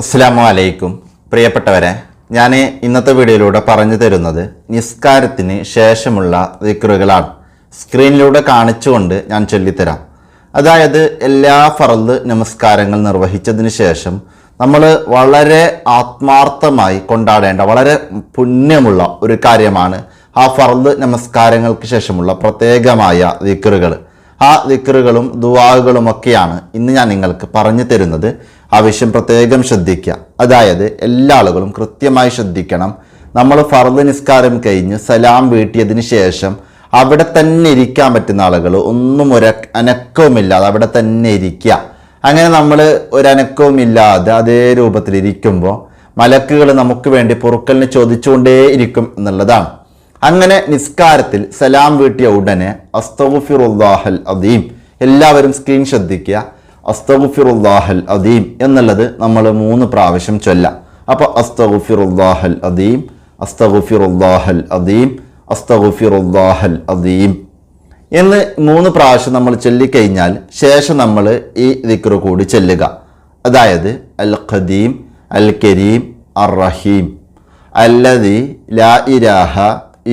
അസ്സാമു അലൈക്കും പ്രിയപ്പെട്ടവരെ ഞാൻ ഇന്നത്തെ വീഡിയോയിലൂടെ പറഞ്ഞു തരുന്നത് നിസ്കാരത്തിന് ശേഷമുള്ള ദിക്റുകളാണ്. സ്ക്രീനിലൂടെ കാണിച്ചുകൊണ്ട് ഞാൻ ചൊല്ലിത്തരാം. അതായത് എല്ലാ ഫറദ് നമസ്കാരങ്ങൾ നിർവഹിച്ചതിന് ശേഷം നമ്മൾ വളരെ ആത്മാർത്ഥമായി കൊണ്ടാടേണ്ട വളരെ പുണ്യമുള്ള ഒരു കാര്യമാണ് ആ ഫറദ് നമസ്കാരങ്ങൾക്ക് ശേഷമുള്ള പ്രത്യേകമായ ദിക്റുകൾ ആ ദിക്റുകളും ദുവാകളുമൊക്കെയാണ് ഇന്ന് ഞാൻ നിങ്ങൾക്ക് പറഞ്ഞു തരുന്നത്. ആ വിഷയം പ്രത്യേകം ശ്രദ്ധിക്കുക. അതായത് എല്ലാ ആളുകളും കൃത്യമായി ശ്രദ്ധിക്കണം. നമ്മൾ ഫർദ് നിസ്കാരം കഴിഞ്ഞ് സലാം വീട്ടിയതിന് ശേഷം അവിടെ തന്നെ ഇരിക്കാൻ പറ്റുന്ന ആളുകൾ ഒന്നും ഒരു അനക്കവുമില്ലാതെ അവിടെ തന്നെ ഇരിക്കുക. അങ്ങനെ നമ്മൾ ഒരനക്കവും ഇല്ലാതെ അതേ രൂപത്തിൽ ഇരിക്കുമ്പോൾ മലക്കുകൾ നമുക്ക് വേണ്ടി പൊറുക്കലിന് ചോദിച്ചുകൊണ്ടേ ഇരിക്കും എന്നുള്ളതാണ്. അങ്ങനെ നിസ്കാരത്തിൽ സലാം വീട്ടിയ ഉടനെ അസ്തഫിറുല്ലാഹൽ അദീം. എല്ലാവരും സ്ക്രീൻ ശ്രദ്ധിക്കുക. അസ്തഗുഫിറുല്ലാഹൽ അദീം എന്നുള്ളത് നമ്മൾ മൂന്ന് പ്രാവശ്യം ചൊല്ലാം. അപ്പോൾ അസ്തഗുഫിറുല്ലാഹൽ അദീം അസ്തഗുഫിറുല്ലാഹൽ അദീം അസ്തഗുഫിറുല്ലാഹൽ അദീം എന്ന് മൂന്ന് പ്രാവശ്യം നമ്മൾ ചൊല്ലിക്കഴിഞ്ഞാൽ ശേഷം നമ്മൾ ഈ ദിക്റ് കൂടി ചൊല്ലുക. അതായത് അൽ ഖദീം അൽ കരീം അർ റഹീം അല്ലതി ലാ ഇലാഹ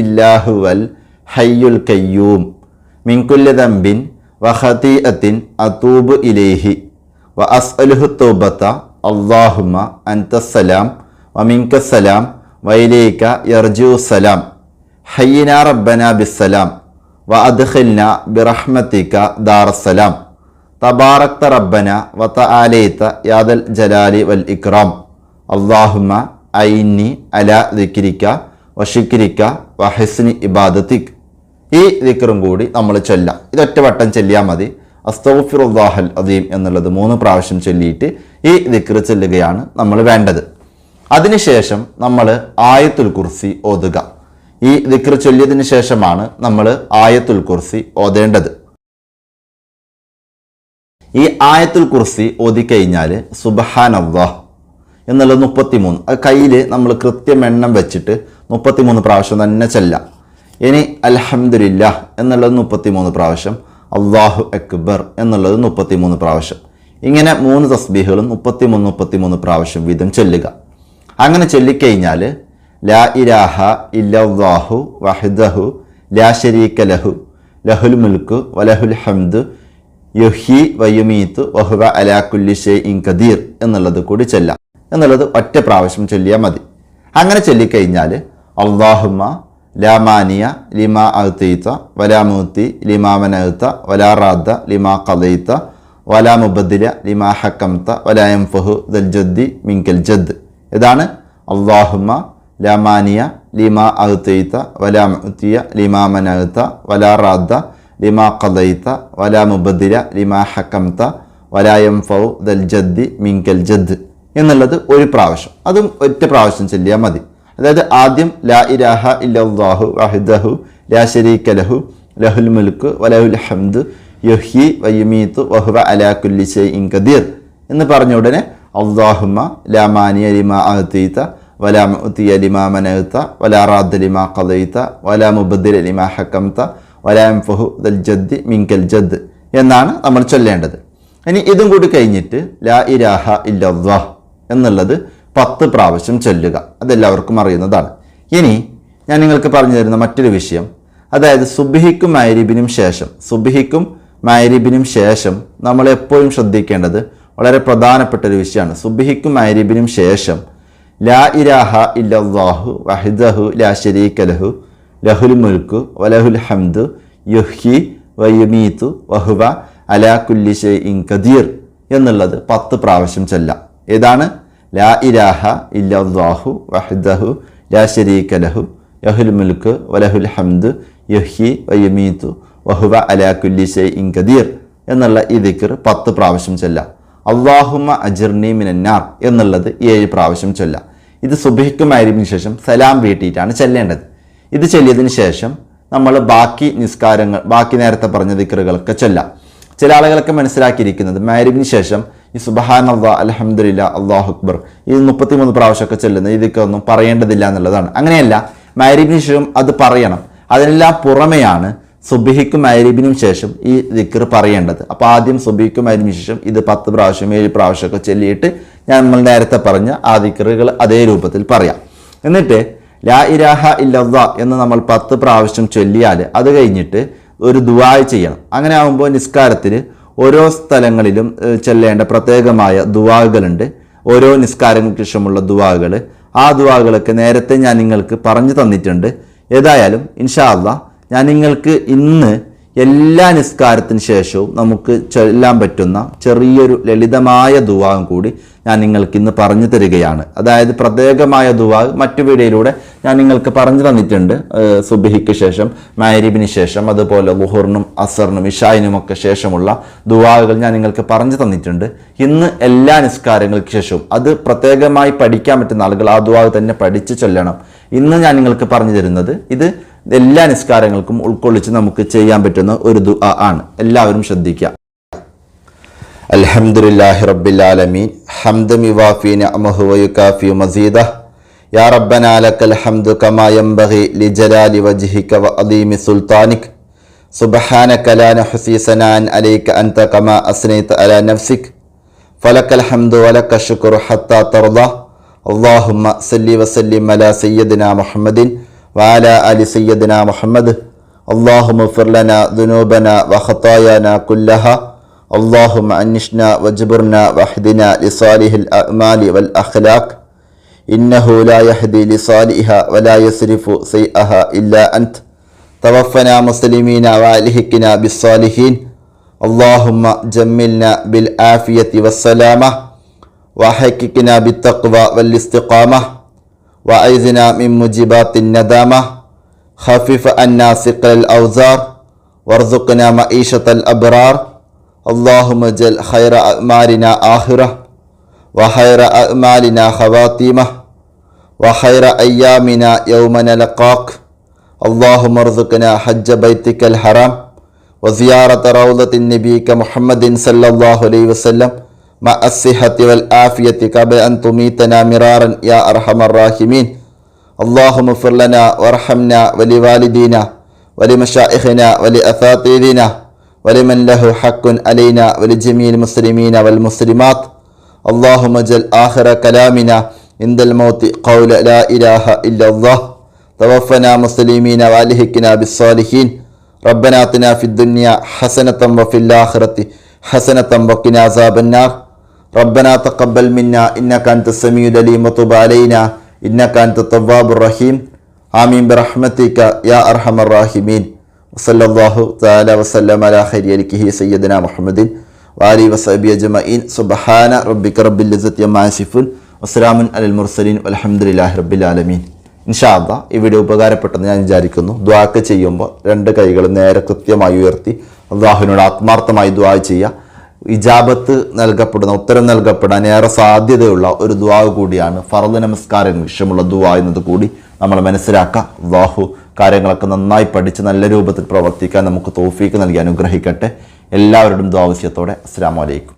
ഇല്ലാഹുവൽ ഹയ്യുൽ കയ്യൂം മിൻകുല്ലതമ്പിൻ വഹതീഅത്തിൻ അതൂബ് ഇലേഹി വ അസ്അലുഹു തൗബത്ത അള്ളാഹുമ അൻതസ്സലാം വമിൻകസ്സലാം വൈലേക്ക യർജു സലാം ഹയ്യന റബ്ബന ബിസ്സലാം വ അദ്ഖിൽന ബിറഹ്മത്തിക ദാറസ്സലാം തബാറക്ത റബ്ബന വ തആലൈത യാദൽ ജലാലി വൽ ഇക്റാം അള്ളാഹുമ ഐന്നി അല ദിക്രിക്ക വഷിക്രിക്ക വഹസ്നി ഇബാദത്തിക് ഈ ദിക്കറും കൂടി നമ്മൾ ചൊല്ലാം. ഇതൊറ്റ വട്ടം ചൊല്ലിയാൽ മതി. അസ്തഫിറുല്ലാഹൽ അദീം എന്നുള്ളത് മൂന്ന് പ്രാവശ്യം ചൊല്ലിയിട്ട് ഈ ദിക്കർ ചൊല്ലുകയാണ് നമ്മൾ വേണ്ടത്. അതിനുശേഷം നമ്മൾ ആയത്തുൽ കുർസി ഓതുക. ഈ ദിക്കർ ചൊല്ലിയതിന് ശേഷമാണ് നമ്മൾ ആയത്തുൽ കുർസി ഓതേണ്ടത്. ഈ ആയത്തുൽ കുർസി ഓതിക്കഴിഞ്ഞാൽ സുബഹാൻ അള്ളാഹ് എന്നുള്ളത് മുപ്പത്തിമൂന്ന്. അത് കയ്യിൽ നമ്മൾ കൃത്യം എണ്ണം വെച്ചിട്ട് മുപ്പത്തിമൂന്ന് പ്രാവശ്യം തന്നെ ചെല്ലാം. ഇനി അലഹമില്ല എന്നുള്ളത് മുപ്പത്തിമൂന്ന് പ്രാവശ്യം അള്ളാഹു അക്ബർ എന്നുള്ളത് മുപ്പത്തിമൂന്ന് പ്രാവശ്യം. ഇങ്ങനെ മൂന്ന് തസ്ബീഹുകളും മുപ്പത്തിമൂന്ന് മുപ്പത്തിമൂന്ന് പ്രാവശ്യം വീതം ചൊല്ലുക. അങ്ങനെ ചൊല്ലിക്കഴിഞ്ഞാൽ ലാ ഇരാഹ ഇല്ലാഹു വഹിദഹു ലാ ശരീക ലഹു ലഹുൽ മുൽക്കു വലഹുൽ ഹംദ് യുഹി വയുമീത്ത് വഹുവ അലാക്കുല്ലി ഷെയ് ഇൻ കദീർ എന്നുള്ളത് കൂടി ചെല്ലാം. എന്നുള്ളത് ഒറ്റ പ്രാവശ്യം ചൊല്ലിയാൽ മതി. അങ്ങനെ ചൊല്ലിക്കഴിഞ്ഞാൽ അള്ളാഹുമ്മ ലാമാനിയ ലിമാ അഹ്തീത്ത വലാമൂത്തി അഹ്ത്ത വലാ റാദ്ദ ലിമാ കലയിത്ത വലാ മുബദ്ദില ലിമാ ഹക്കംത്ത വലായം ഫഹു ദൽ ജദ്ദി മിങ്കൽ ജദ്. ഇതാണ് അള്ളാഹുമ ലാമാനിയ ലിമാ അഹ്തീത്ത വലാമുത്തിയ അഹ്ത്ത വലാ റാദ്ദ ലിമാ കലയിത്ത വലാ മുബദ്ദില ലിമാ ഹക്കംത്ത വലായം ഫഹു ദൽ ജദ്ദി മിങ്കൽ ജദ്. എന്നുള്ളത് ഒരു പ്രാവശ്യം. അതും ഒറ്റ പ്രാവശ്യം ചൊല്ലിയാൽ മതി. അതായത് ആദ്യം ലാ ഇരാഹ ഇല്ലാഹു വഹിദഹു ലാ ശരീക ലഹു ലഹുൽ മുൽക്ക് വലഹുൽ ഹംദ് യുഹി വയുമീത്ത് വഹുവ അലാ കുല്ലി കദീർ എന്ന് പറഞ്ഞ ഉടനെ അള്ളാഹുമ ലാ മാനിയ ലിമാ അഹത്തീത്ത വലാ മുഅ്തിയ ലിമാ മനഹത്ത വലാ റാദ് ലിമാ ഖദൈത വലാ മുബദ്ദിൽ ലിമാ ഹക്കംത്ത വലാം ഫഹു ദൽ ജദ്ദി മിങ്കൽ ജദ് എന്നാണ് നമ്മൾ ചൊല്ലേണ്ടത്. ഇനി ഇതും കൂടി കഴിഞ്ഞിട്ട് ലാ ഇരാഹ ഇല്ലല്ലാഹ് എന്നുള്ളത് പത്ത് പ്രാവശ്യം ചൊല്ലുക. അതെല്ലാവർക്കും അറിയുന്നതാണ്. ഇനി ഞാൻ നിങ്ങൾക്ക് പറഞ്ഞു തരുന്ന മറ്റൊരു വിഷയം. അതായത് സുബിഹിക്കും മൈരിബിനും ശേഷം. സുബിഹിക്കും മൈരിബിനും ശേഷം നമ്മൾ എപ്പോഴും ശ്രദ്ധിക്കേണ്ടത് വളരെ പ്രധാനപ്പെട്ട ഒരു വിഷയമാണ്. സുബിഹിക്കും മൈരിബിനും ശേഷം ലാ ഇരാഹ ഇല്ലാഹു വഹിദഹു ലാ ശരീക ലഹു ലഹുൽ മുൽക്കു വലഹുൽ ഹംദു യുഹി വയുമീത്തു വഹുബ അലാ കുല്ലി ഇൻ കദീർ എന്നുള്ളത് പത്ത് പ്രാവശ്യം ചെല്ലാം. ഏതാണ്? ലാ ഇലാഹ ഇല്ലാഹു വഹദഹു ലാ ഷരീക ലഹു യഹുൽ മുൽക്ക് വലഹുൽ ഹംദ് യുഹി വയമീത്തു വഹുവ അലാ കുല്ലി ഇൻ കദീർ എന്നുള്ള ഈ ദിക്കർ പത്ത് പ്രാവശ്യം ചൊല്ലാം. അള്ളാഹുമ അജിർണി മിനന്നാർ എന്നുള്ളത് ഏഴ് പ്രാവശ്യം ചൊല്ലാം. ഇത് സുബഹിക്കുമായതിനു ശേഷം സലാം വീട്ടിയിട്ടാണ് ചെല്ലേണ്ടത്. ഇത് ചൊല്ലിയതിന് ശേഷം നമ്മൾ ബാക്കി നിസ്കാരങ്ങൾ ബാക്കി നേരത്തെ പറഞ്ഞ ദിക്കറുകളൊക്കെ ചൊല്ലാം. ചില ആളുകളൊക്കെ മനസ്സിലാക്കിയിരിക്കുന്നത് മാരിവിന് ശേഷം ഈ സുബഹാൻ അള്ളാ അലഹമ്മദില്ല അള്ളാഹു അക്ബർ. ഈ മുപ്പത്തിമൂന്ന് പ്രാവശ്യമൊക്കെ ചെല്ലുന്നത് ഇതൊക്കെ ഒന്നും പറയേണ്ടതില്ല എന്നുള്ളതാണ്. അങ്ങനെയല്ല മാരിബിന് ശേഷം അത് പറയണം. അതിനെല്ലാം പുറമെയാണ് സുബിഹിക്കും മൈരീബിനും ശേഷം ഈ ദിക്കർ പറയേണ്ടത്. അപ്പോൾ ആദ്യം സുബിഹിക്കും മൈരീബിനും ശേഷം ഇത് പത്ത് പ്രാവശ്യം ഏഴ് പ്രാവശ്യമൊക്കെ ചൊല്ലിയിട്ട് ഞാൻ നമ്മൾ നേരത്തെ പറഞ്ഞ ആ ദിക്കറുകൾ അതേ രൂപത്തിൽ പറയാം. എന്നിട്ട് ലാ ഇരാഹ ഇല്ലവ എന്ന് നമ്മൾ പത്ത് പ്രാവശ്യം ചൊല്ലിയാൽ അത് കഴിഞ്ഞിട്ട് ഒരു ദുവായ് ചെയ്യണം. അങ്ങനെ ആകുമ്പോൾ നിസ്കാരത്തിൽ ഓരോ സ്ഥലങ്ങളിലും ചെല്ലേണ്ട പ്രത്യേകമായ ദുവാകളുണ്ട്. ഓരോ നിസ്കാരങ്ങൾക്ക് ശേഷമുള്ള ദുവാകൾ. ആ ദുവാകളൊക്കെ നേരത്തെ ഞാൻ നിങ്ങൾക്ക് പറഞ്ഞു തന്നിട്ടുണ്ട്. ഏതായാലും ഇൻഷാല്ല ഞാൻ നിങ്ങൾക്ക് ഇന്ന് എല്ലാ നിസ്കാരത്തിന് ശേഷവും നമുക്ക് ചൊല്ലാൻ പറ്റുന്ന ചെറിയൊരു ലളിതമായ ദുവാവും കൂടി ഞാൻ നിങ്ങൾക്ക് ഇന്ന് പറഞ്ഞു തരികയാണ്. അതായത് പ്രത്യേകമായ ദുവാ മറ്റു വീഡിയോയിലൂടെ ഞാൻ നിങ്ങൾക്ക് പറഞ്ഞു തന്നിട്ടുണ്ട് സുബിഹിക്ക് ശേഷം മാരിബിന് ശേഷം അതുപോലെ ലുഹറിനും അസറിനും ഇഷായിനും ഒക്കെ ശേഷമുള്ള ദുവാകൾ ഞാൻ നിങ്ങൾക്ക് പറഞ്ഞു തന്നിട്ടുണ്ട്. ഇന്ന് എല്ലാ നിസ്കാരങ്ങൾക്ക് ശേഷവും അത് പ്രത്യേകമായി പഠിക്കാൻ പറ്റുന്ന ആളുകൾ ആ ദുവാ തന്നെ പഠിച്ച് ചൊല്ലണം. ഇന്ന് ഞാൻ നിങ്ങൾക്ക് പറഞ്ഞു തരുന്നത് ഇത് എല്ലാ നിസ്കാരങ്ങൾക്കും ഉൾക്കൊള്ളിച്ച് നമുക്ക് ചെയ്യാൻ പറ്റുന്ന ഒരു ദുആ ആണ്. എല്ലാവരും ശ്രദ്ധിക്കുക. അൽഹംദുലില്ലാഹി റബ്ബിൽ ആലമീൻ. ഹംദ മിവാഫി നിഅമഹു വയുകാഫി മസീദ يا ربنا لك الحمد كما ينبغي لجلال وجهك وعظيم سلطانك. سبحانك لا نحصي ثناء عليك أنت كما أثنيت على نفسك. فلك الحمد ولك الشكر حتى ترضى. اللهم صل وسلم على سيدنا محمد وعلى آل سيدنا محمد. اللهم اغفر لنا ذنوبنا وخطايانا كلها. اللهم أنشنا وجبرنا واحدنا لصالح الأعمال والأخلاق. إنه لا يهدي لصالحها ولا يصرف سيئها إلا أنت. توفنا مسلمين وألهكنا بالصالحين. اللهم جملنا بالعافية والسلامة وحققنا بالتقوى والاستقامة وأعذنا من موجبات الندامة. خفف عنا ثقل الأوزار وارزقنا معيشة الأبرار. اللهم اجعل خير أعمالنا آخرة وخير أعمالنا خواتيمة. وخير أيامنا يوم نلقاك. اللهم ارزقنا حج بيتك الحرام وزيارة روضة نبيك محمد صلى الله عليه وسلم مع الصحة والعافية قبل أن تميتنا مرارا يا أرحم الراحمين. اللهم اغفر لنا وارحمنا ولوالدينا ولمشائخنا ولأساتذتنا ولمن له حق علينا ولجميع المسلمين والمسلمات. اللهم اجعل آخر كلامنا عند الموت قول لا إله إلا الله توفنا مسلمين وألهكنا بالصالحين ربنا آتنا في الدنيا حسنة وفي الآخرة حسنة وقنا عذاب النار ربنا تقبل منا إنك أنت السميع العليم وتب علينا إنك أنت التواب الرحيم آمين برحمتك يا أرحم الراحمين وصلى الله تعالى وسلم على خير يلكه سيدنا محمد وآله وصحبه أجمعين سبحان ربك رب العزة عما يصفون വസ്സലാമുൻ അലൽ മുർസലീൻ അലഹമുല്ലാഹി റബ്ബിൽ ആലമീൻ. ഇൻഷാല്ല ഈ വീഡിയോ ഉപകാരപ്പെട്ടെന്ന് ഞാൻ വിചാരിക്കുന്നു. ദ്വാക്ക് ചെയ്യുമ്പോൾ രണ്ട് കൈകൾ നേരെ കൃത്യമായി ഉയർത്തി അള്ളാഹുവിനോട് ആത്മാർത്ഥമായി ദ്വാ ചെയ്യുക. ഇജാബത്ത് നൽകപ്പെടുന്ന ഉത്തരം നൽകപ്പെടാൻ ഏറെ സാധ്യതയുള്ള ഒരു ദ്വാ കൂടിയാണ് ഫറദ് നമസ്കാരം വിഷയമുള്ള ദ്വാ എന്നത് കൂടി നമ്മൾ മനസ്സിലാക്കുക അള്ളാഹു കാര്യങ്ങളൊക്കെ നന്നായി പഠിച്ച് നല്ല രൂപത്തിൽ പ്രവർത്തിക്കാൻ നമുക്ക് തോഫീക്ക് നൽകി അനുഗ്രഹിക്കട്ടെ. എല്ലാവരുടെയും ദ്വാവശ്യത്തോടെ അസ്സാം വലൈക്കും